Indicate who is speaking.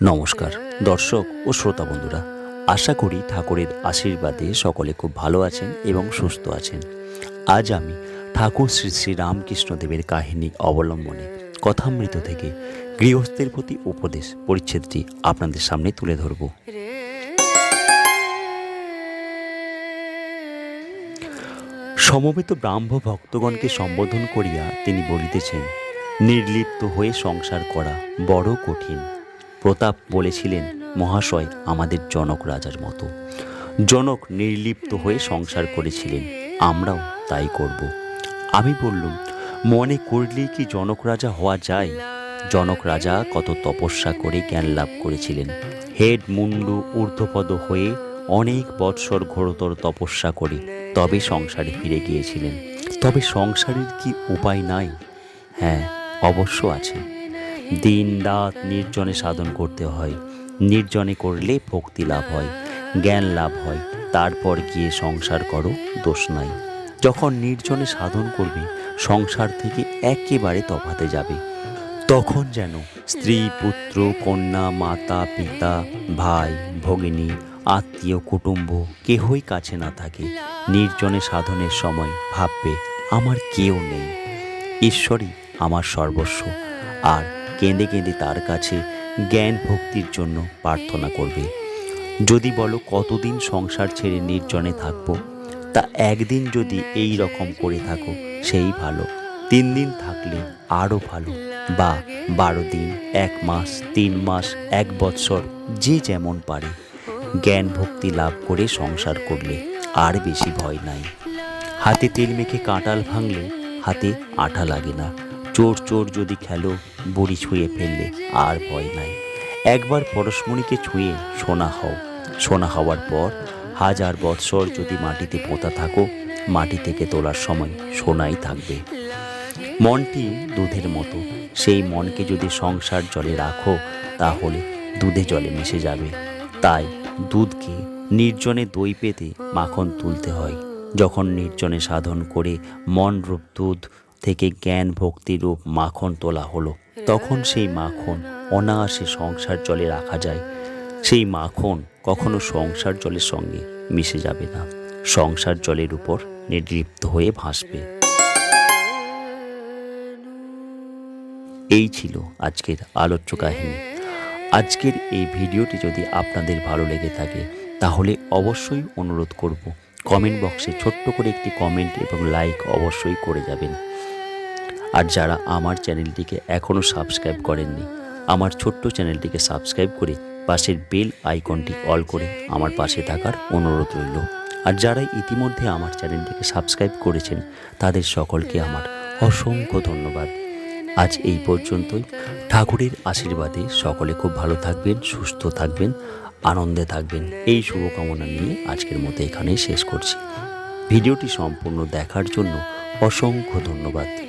Speaker 1: নমস্কার, দর্শক ও শ্রোতা বন্ধুরা, আশা করি ঠাকুরের আশীর্বাদে সকলে খুব ভালো আছেন এবং সুস্থ আছেন। আজ আমি ঠাকুর শ্রী শ্রী রামকৃষ্ণদেবের কাহিনী অবলম্বনে কথামৃত থেকে গৃহস্থের প্রতি উপদেশ পরিচ্ছেদটি আপনাদের সামনে তুলে ধরব। সমবেত ব্রাহ্ম ভক্তগণকে সম্বোধন করিয়া তিনি বলিতেছেন, নির্লিপ্ত হয়ে সংসার করা বড় কঠিন। প্রতাপ বলেছিলেন, মহাশয়, আমাদের জনক রাজার মতো। জনক নির্লিপ্ত হয়ে সংসার করেছিলেন। আমরাও তাই করব। আমি বললুম, মনে করলেই কি জনক রাজা হওয়া যায়? জনক রাজা কত তপস্যা করে জ্ঞান লাভ করেছিলেন। হেড মুন্ডু ঊর্ধ্বপদ হয়ে অনেক বৎসর ঘোরতর তপস্যা করে তবে সংসারে ফিরে গিয়েছিলেন। তবে সংসারের কি উপায় নাই? হ্যাঁ অবশ্য আছে। দিন রাত নির্জনে সাধন করতে হয়। নির্জনে করলে ভক্তি লাভ হয়, জ্ঞান লাভ হয়। তারপর গিয়ে সংসার করো, দোষ নাই। যখন নির্জনে সাধন করবে, সংসার থেকে একেবারে তফাতে যাবে। তখন যেন স্ত্রী, পুত্র, কন্যা, মাতা, পিতা, ভাই, ভগিনী, আত্মীয়, কুটুম্ব কেহই কাছে না থাকে। নির্জনে সাধনের সময় ভাববে, আমার কেউ নেই। ঈশ্বরই আমার সর্বস্ব। আর কেঁদে কেঁদে তার কাছে জ্ঞান ভক্তির জন্য প্রার্থনা করবে। যদি বলো কতদিন সংসার ছেড়ে নির্জনে থাকব, তা একদিন যদি এই রকম করে থাকো, সেই ভালো। তিন দিন থাকলে আরও ভালো, বা বারো দিন, এক মাস, তিন মাস, এক বৎসর, যে যেমন পারে। জ্ঞান ভক্তি লাভ করে সংসার করলে আর বেশি ভয় নাই। হাতে তেল মেখে কাঁটাল ভাঙলে হাতে আঠা লাগে না। চোর চোর যদি খেলো, বড়ি ছুঁয়ে ফেললে আর ভয় নাই। একবার পরশমণিকে ছুঁয়ে সোনা হও। সোনা হওয়ার পর হাজার বৎসর যদি মাটিতে পোঁতা থাকো, মাটি থেকে তোলার সময় সোনাই থাকবে। মনটি দুধের মতো। সেই মনকে যদি সংসার জলে রাখো, তাহলে দুধে জলে মিশে যাবে। তাই দুধকে নির্জনে দই পেতে মাখন তুলতে হয়। যখন নির্জনে সাধন করে মন রূপ দুধ থেকে জ্ঞান, ভক্তি রূপ মাখন তোলা হলো। তখন সেই মাখন অনায়াসে সংসার জলে রাখা যায়। সেই মাখন কখনো সংসার জলের সঙ্গে মিশে যাবে না। সংসার জলের উপর নির্লিপ্ত হয়ে ভাসবে। এই ছিল আজকের আলোচ্য কাহিনী। আজকের এই ভিডিওটি যদি আপনাদের ভালো লেগে থাকে, তাহলে অবশ্যই অনুরোধ করব, কমেন্ট বক্সে ছোট্ট করে একটি কমেন্ট এবং লাইক অবশ্যই করে যাবেন। আর যারা আমার চ্যানেলটিকে এখনও সাবস্ক্রাইব করেননি, আমার ছোট্ট চ্যানেলটিকে সাবস্ক্রাইব করে পাশের বেল আইকনটি অল করে আমার পাশে থাকার অনুরোধ রইল। আর যারা ইতিমধ্যে আমার চ্যানেলটিকে সাবস্ক্রাইব করেছেন, তাদের সকলকে আমার অসংখ্য ধন্যবাদ। আজ এই পর্যন্তই। ঠাকুরের আশীর্বাদে সকলে খুব ভালো থাকবেন, সুস্থ থাকবেন, আনন্দে থাকবেন। এই শুভকামনা নিয়ে আজকের মতো এখানেই শেষ করছি। ভিডিওটি সম্পূর্ণ দেখার জন্য অসংখ্য ধন্যবাদ।